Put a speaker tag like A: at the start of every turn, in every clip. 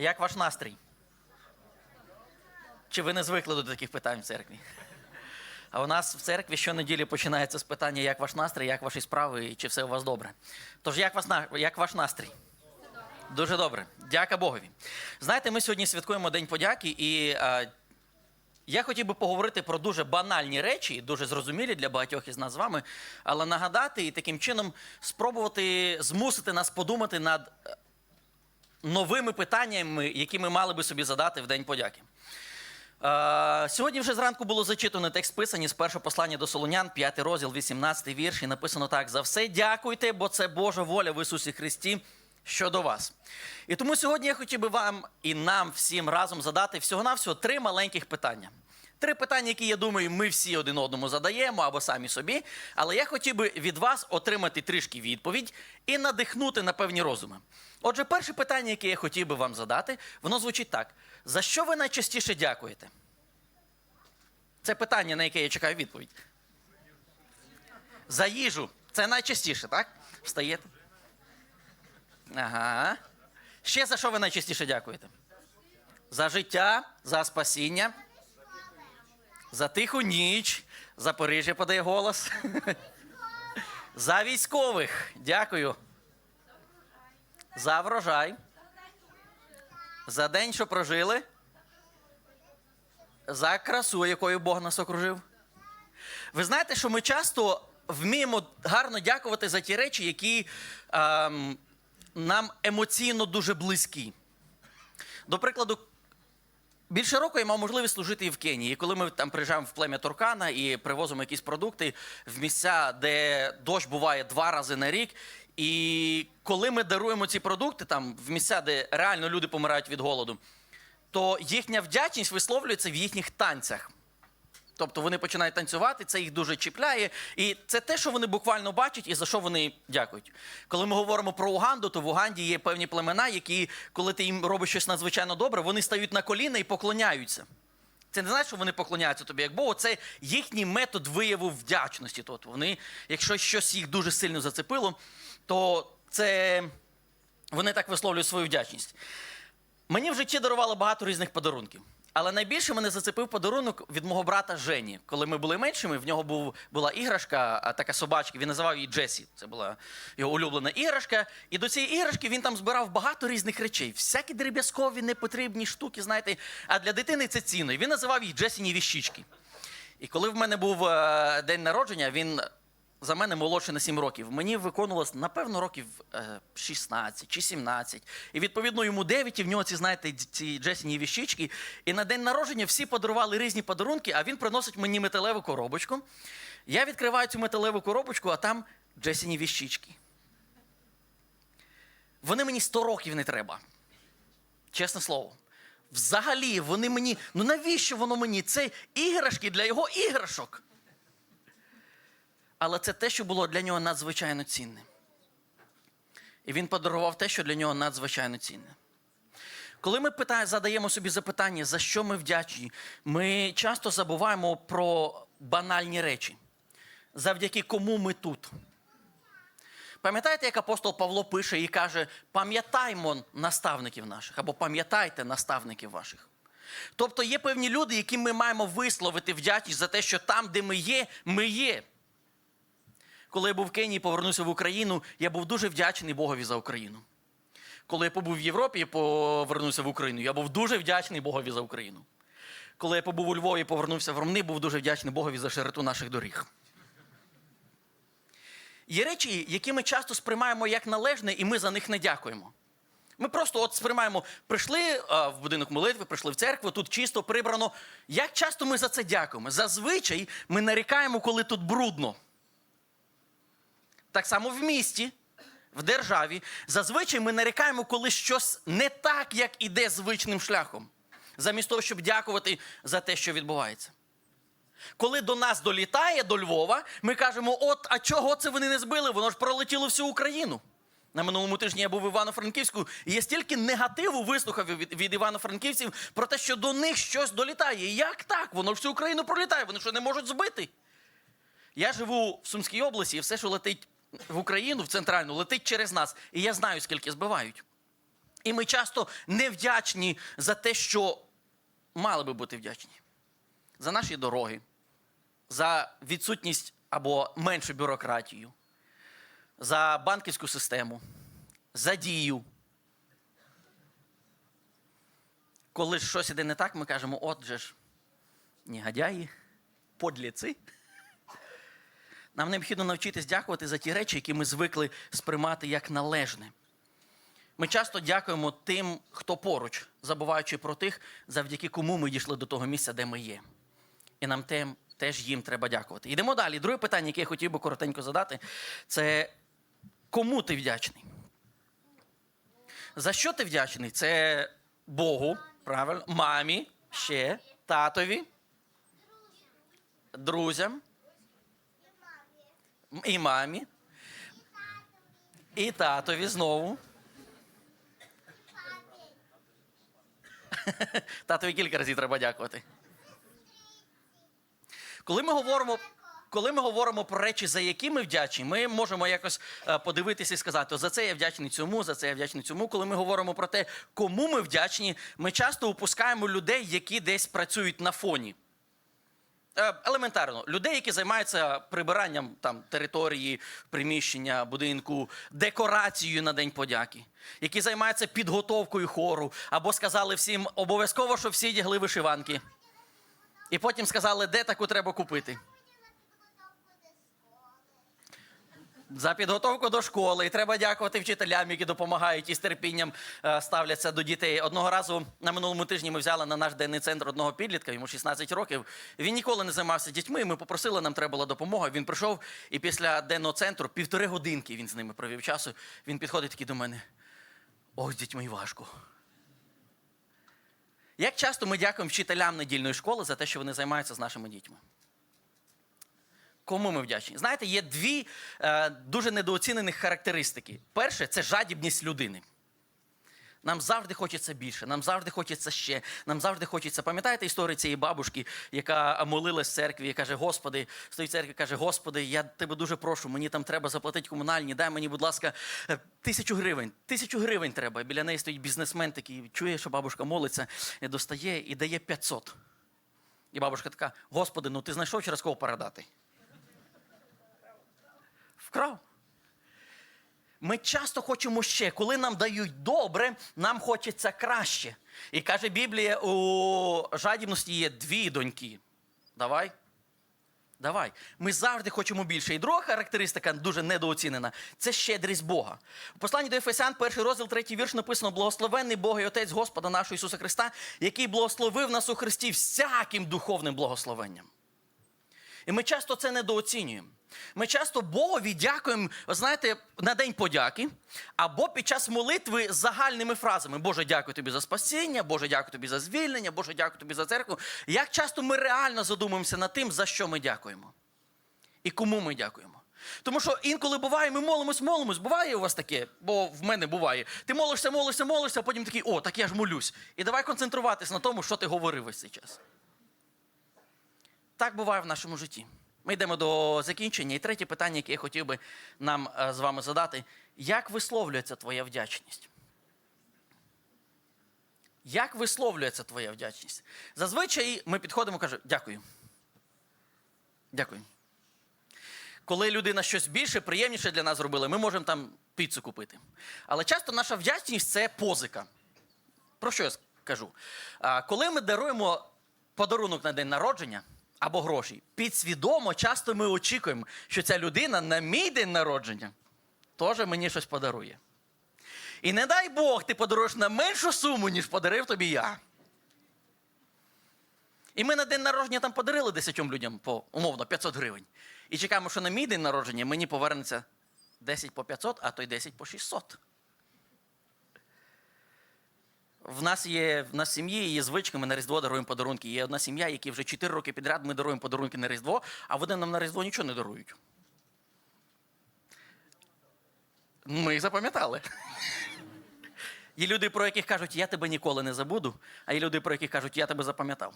A: Як ваш настрій? Чи ви не звикли до таких питань в церкві? А у нас в церкві щонеділі починається з питання, як ваш настрій, як ваші справи, і чи все у вас добре. Тож, як, вас, як ваш настрій? Дуже добре. Дяка Богові. Знаєте, ми сьогодні святкуємо День подяки, і е, я хотів би поговорити про дуже банальні речі, дуже зрозумілі для багатьох із нас з вами, але нагадати і таким чином спробувати змусити нас подумати над новими питаннями, які ми мали би собі задати в День подяки. Е, Сьогодні вже зранку було зачитано текст писані з першого послання до Солонян, 5 розділ, 18 вірш, і написано так: за все дякуйте, бо це Божа воля в Ісусі Христі щодо вас. І тому сьогодні я хотів би вам і нам всім разом задати всього-навсього три маленьких питання. Три питання, які, я думаю, ми всі один одному задаємо або самі собі. Але я хотів би від вас отримати трішки відповідь і надихнути на певні розуми. Отже, перше питання, яке я хотів би вам задати, воно звучить так: за що ви найчастіше дякуєте? Це питання, на яке я чекаю відповідь. За їжу. Це найчастіше, так? Встаєте? Ага. Ще за що ви найчастіше дякуєте? За життя, за спасіння, за тиху ніч. Запоріжжя подає голос. За військових. Дякую. За врожай. За день, що прожили. За красу, якою Бог нас окружив. Ви знаєте, що ми часто вміємо гарно дякувати за ті речі, які ем, нам емоційно дуже близькі. До прикладу, більше року я мав можливість служити і в Кенії. І коли ми там приїжджаємо в плем'я Туркана і привозимо якісь продукти в місця, де дощ буває два рази на рік. І коли ми даруємо ці продукти там в місця, де реально люди помирають від голоду, то їхня вдячність висловлюється в їхніх танцях. Тобто вони починають танцювати, це їх дуже чіпляє. І це те, що вони буквально бачать і за що вони дякують. Коли ми говоримо про Уганду, то в Уганді є певні племена, які, коли ти їм робиш щось надзвичайно добре, вони стають на коліна і поклоняються. Це не значить, що вони поклоняються тобі як Богу, це їхній метод вияву вдячності. Тобто вони, якщо щось їх дуже сильно зацепило, то це вони так висловлюють свою вдячність. Мені в житті дарували багато різних подарунків. Але найбільше мене зацепив подарунок від мого брата Жені. Коли ми були меншими, в нього був, була іграшка, така собачка, він називав її Джесі. Це була його улюблена іграшка. І до цієї іграшки він там збирав багато різних речей. Всякі дріб'язкові, непотрібні штуки, знаєте. А для дитини це цінно. І він називав їх Джесіні віщички. І коли в мене був е, день народження, він за мене молодший на 7 років. Мені виконувалось, напевно, років е, 16 чи 17. І відповідно йому 9, і в нього ці, знаєте, ці Джесіні віщички. І на день народження всі подарували різні подарунки, а він приносить мені металеву коробочку. Я відкриваю цю металеву коробочку, а там Джесіні віщички. Вони мені 100 років не треба. Чесне слово. Взагалі, вони мені. Ну навіщо воно мені? Це іграшки для його іграшок. Але це те, що було для нього надзвичайно цінне. І він подарував те, що для нього надзвичайно цінне. Коли ми питає, задаємо собі запитання, за що ми вдячні, ми часто забуваємо про банальні речі, завдяки кому ми тут. Пам'ятаєте, як апостол Павло пише і каже: пам'ятаймо наставників наших або пам'ятайте наставників ваших. Тобто є певні люди, яким ми маємо висловити вдячність за те, що там, де ми є, ми є. Коли я був в Кенії повернувся в Україну, я був дуже вдячний Богові за Україну. Коли я побув в Європі і повернувся в Україну, я був дуже вдячний Богові за Україну. Коли я побув у Львові повернувся в Ромни, був дуже вдячний Богові за широту наших доріг. Є речі, які ми часто сприймаємо як належне, і ми за них не дякуємо. Ми просто от сприймаємо, прийшли а, в будинок молитви, прийшли в церкву, тут чисто прибрано. Як часто ми за це дякуємо? Зазвичай ми нарікаємо, коли тут брудно. Так само в місті, в державі. Зазвичай ми нарікаємо, коли щось не так, як іде звичним шляхом, замість того, щоб дякувати за те, що відбувається. Коли до нас долітає до Львова, ми кажемо: от, а чого це вони не збили? Воно ж пролетіло всю Україну. На минулому тижні я був в Івано-Франківську, і я стільки негативу вислухав від, від івано-франківців про те, що до них щось долітає. Як так? Воно ж всю Україну пролітає, вони що не можуть збити? Я живу в Сумській області, і все, що летить в Україну, в центральну, летить через нас. І я знаю, скільки збивають. І ми часто невдячні за те, що мали би бути вдячні. За наші дороги, за відсутність або меншу бюрократію, за банківську систему, за дію. Коли щось іде не так, ми кажемо, от же ж, негодяї, подліці. Нам необхідно навчитись дякувати за ті речі, які ми звикли сприймати як належне. Ми часто дякуємо тим, хто поруч, забуваючи про тих, завдяки кому ми дійшли до того місця, де ми є. І нам тем, теж їм треба дякувати. Йдемо далі. Друге питання, яке я хотів би коротенько задати, це кому ти вдячний? За що ти вдячний? Це Богу, правильно, мамі, ще, татові, друзям, і мамі, і татові знову. Татові кілька разів треба дякувати. Коли ми говоримо. Коли ми говоримо про речі, за які ми вдячні, ми можемо якось е, подивитися і сказати, за це я вдячний цьому, за це я вдячний цьому. Коли ми говоримо про те, кому ми вдячні, ми часто упускаємо людей, які десь працюють на фоні. Е, Елементарно, людей, які займаються прибиранням там території, приміщення, будинку, декорацією на День подяки, які займаються підготовкою хору, або сказали всім обов'язково, що всі дігли вишиванки. І потім сказали, де таку треба купити. За підготовку до школи. І треба дякувати вчителям, які допомагають і з терпінням е, ставляться до дітей. Одного разу на минулому тижні ми взяли на наш денний центр одного підлітка, йому 16 років. Він ніколи не займався дітьми. Ми попросили, нам треба була допомога. Він прийшов, і після денного центру півтори годинки він з ними провів часу. Він підходить такий до мене. Ох, з дітьми важко. Як часто ми дякуємо вчителям недільної школи за те, що вони займаються з нашими дітьми? Кому ми вдячні? Знаєте, є дві е, дуже недооцінених характеристики. Перше це жадібність людини. Нам завжди хочеться більше, нам завжди хочеться ще, нам завжди хочеться. Пам'ятаєте історію цієї бабушки, яка молилась в церкві і каже: Господи, стоїть в церкві, каже: Господи, я тебе дуже прошу, мені там треба заплатити комунальні, дай мені, будь ласка, е, тисячу гривень. Тисячу гривень треба. Біля неї стоїть бізнесмен такий, чує, що бабушка молиться, достає і дає 500. І бабушка така: Господи, ну ти знайшов через кого передати? Вкрав. Ми часто хочемо ще, коли нам дають добре, нам хочеться краще. І каже Біблія, у жадібності є дві доньки. Давай. Давай. Ми завжди хочемо більше. І друга характеристика дуже недооцінена це щедрість Бога. У посланні до Ефесян, перший розділ, третій вірш написано: Благословенний Бог і Отець Господа нашого Ісуса Христа, який благословив нас у Христі всяким духовним благословенням. І ми часто це недооцінюємо. Ми часто Богові дякуємо, знаєте, на День подяки, або під час молитви з загальними фразами: Боже, дякую тобі за спасіння, Боже, дякую тобі за звільнення, Боже, дякую тобі за церкву. Як часто ми реально задумуємося над тим, за що ми дякуємо? І кому ми дякуємо? Тому що інколи буває, ми молимось, молимось. Буває у вас таке, бо в мене буває. Ти молишся, молишся, молишся, а потім такий, о, так я ж молюсь. І давай концентруватись на тому, що ти говорив весь цей час. Так буває в нашому житті. Ми йдемо до закінчення. І третє питання, яке я хотів би нам е, з вами задати: як висловлюється твоя вдячність? Як висловлюється твоя вдячність? Зазвичай ми підходимо і кажемо дякую. Дякую. Коли людина щось більше, приємніше для нас зробила, ми можемо там піцу купити. Але часто наша вдячність це позика. Про що я кажу? Коли ми даруємо подарунок на день народження або гроші, підсвідомо часто ми очікуємо, що ця людина на мій день народження теж мені щось подарує. І не дай Бог, ти подаруєш на меншу суму, ніж подарив тобі я. І ми на день народження там подарили 10 людям по умовно 500 гривень. І чекаємо, що на мій день народження мені повернеться 10 по 500, а то й 10 по 600. В нас є в нас сім'ї є звичка, ми на Різдво даруємо подарунки. Є одна сім'я, які вже 4 роки підряд ми даруємо подарунки на Різдво, а вони нам на Різдво нічого не дарують. Ми їх запам'ятали. Є люди, про яких кажуть, я тебе ніколи не забуду, а є люди, про яких кажуть, я тебе запам'ятав.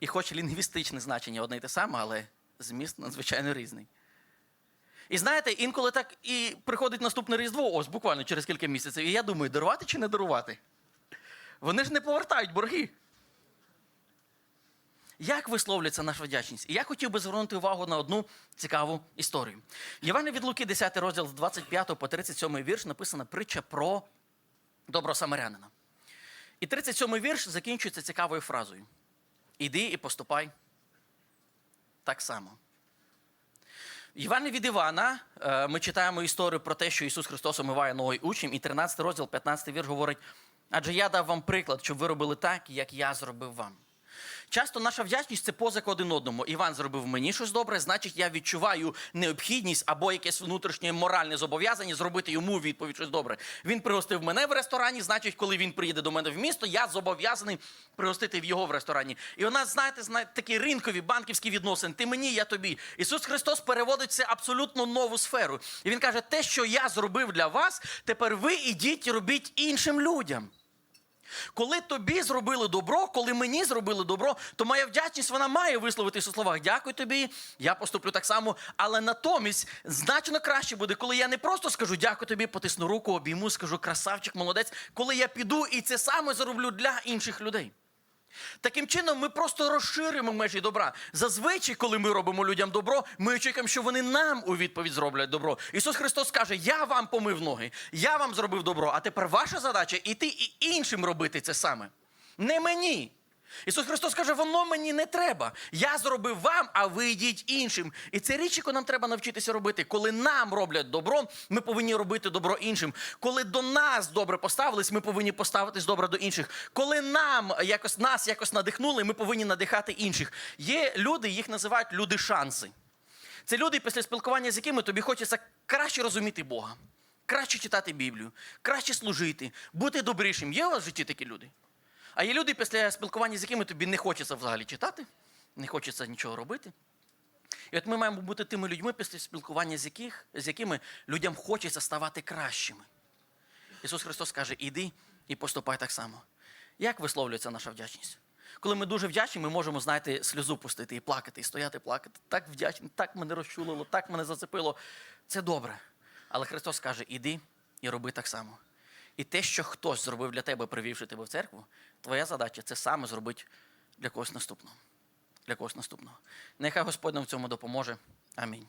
A: І хоч лінгвістичне значення одне й те саме, але зміст надзвичайно різний. І знаєте, інколи так і приходить наступне Різдво, ось буквально через кілька місяців. І я думаю, дарувати чи не дарувати? Вони ж не повертають борги. Як висловлюється наша вдячність? І я хотів би звернути увагу на одну цікаву історію. Євангелія від Луки, 10 розділ з 25 по 37 вірш написана притча про доброго самарянина. І 37 вірш закінчується цікавою фразою: Іди і поступай так само. Євангелії від Івана е, ми читаємо історію про те, що Ісус Христос омиває ноги учням, і 13 розділ, 15 вірш говорить: адже я дав вам приклад, щоб ви робили так, як я зробив вам. Часто наша вдячність це позик один одному. Іван зробив мені щось добре, значить, я відчуваю необхідність або якесь внутрішнє моральне зобов'язання зробити йому відповідь щось добре. Він пригостив мене в ресторані, значить, коли він приїде до мене в місто, я зобов'язаний пригостити в його в ресторані. І у нас, знаєте, знаєте, такі ринкові банківські відносини. Ти мені, я тобі. Ісус Христос переводить це абсолютно нову сферу. І він каже: те, що я зробив для вас, тепер ви ідіть і робіть іншим людям. Коли тобі зробили добро, коли мені зробили добро, то моя вдячність вона має висловитись у словах Дякую тобі, я поступлю так само. Але натомість значно краще буде, коли я не просто скажу дякую тобі, потисну руку, обійму, скажу красавчик, молодець, коли я піду і це саме зроблю для інших людей. Таким чином, ми просто розширимо межі добра. Зазвичай, коли ми робимо людям добро, ми очікуємо, що вони нам у відповідь зроблять добро. Ісус Христос каже: Я вам помив ноги, я вам зробив добро, а тепер ваша задача іти і іншим робити це саме. Не мені. Ісус Христос каже, воно мені не треба. Я зробив вам, а ви йдіть іншим. І це річ, яку нам треба навчитися робити. Коли нам роблять добро, ми повинні робити добро іншим. Коли до нас добре поставились, ми повинні поставитись добре до інших. Коли нам якось нас якось надихнули, ми повинні надихати інших. Є люди, їх називають люди шанси. Це люди, після спілкування з якими тобі хочеться краще розуміти Бога, краще читати Біблію, краще служити, бути добрішим. Є у вас в житті такі люди? А є люди, після спілкування з якими тобі не хочеться взагалі читати, не хочеться нічого робити. І от ми маємо бути тими людьми, після спілкування з, яких, з якими людям хочеться ставати кращими. Ісус Христос каже: іди і поступай так само. Як висловлюється наша вдячність? Коли ми дуже вдячні, ми можемо, знаєте, сльозу пустити і плакати, і стояти, плакати. Так вдячні, так мене розчулило, так мене зацепило. Це добре. Але Христос каже: іди і роби так само. І те, що хтось зробив для тебе, привівши тебе в церкву, твоя задача це саме зробити для когось наступного. Для когось наступного. Нехай Господь нам в цьому допоможе. Амінь.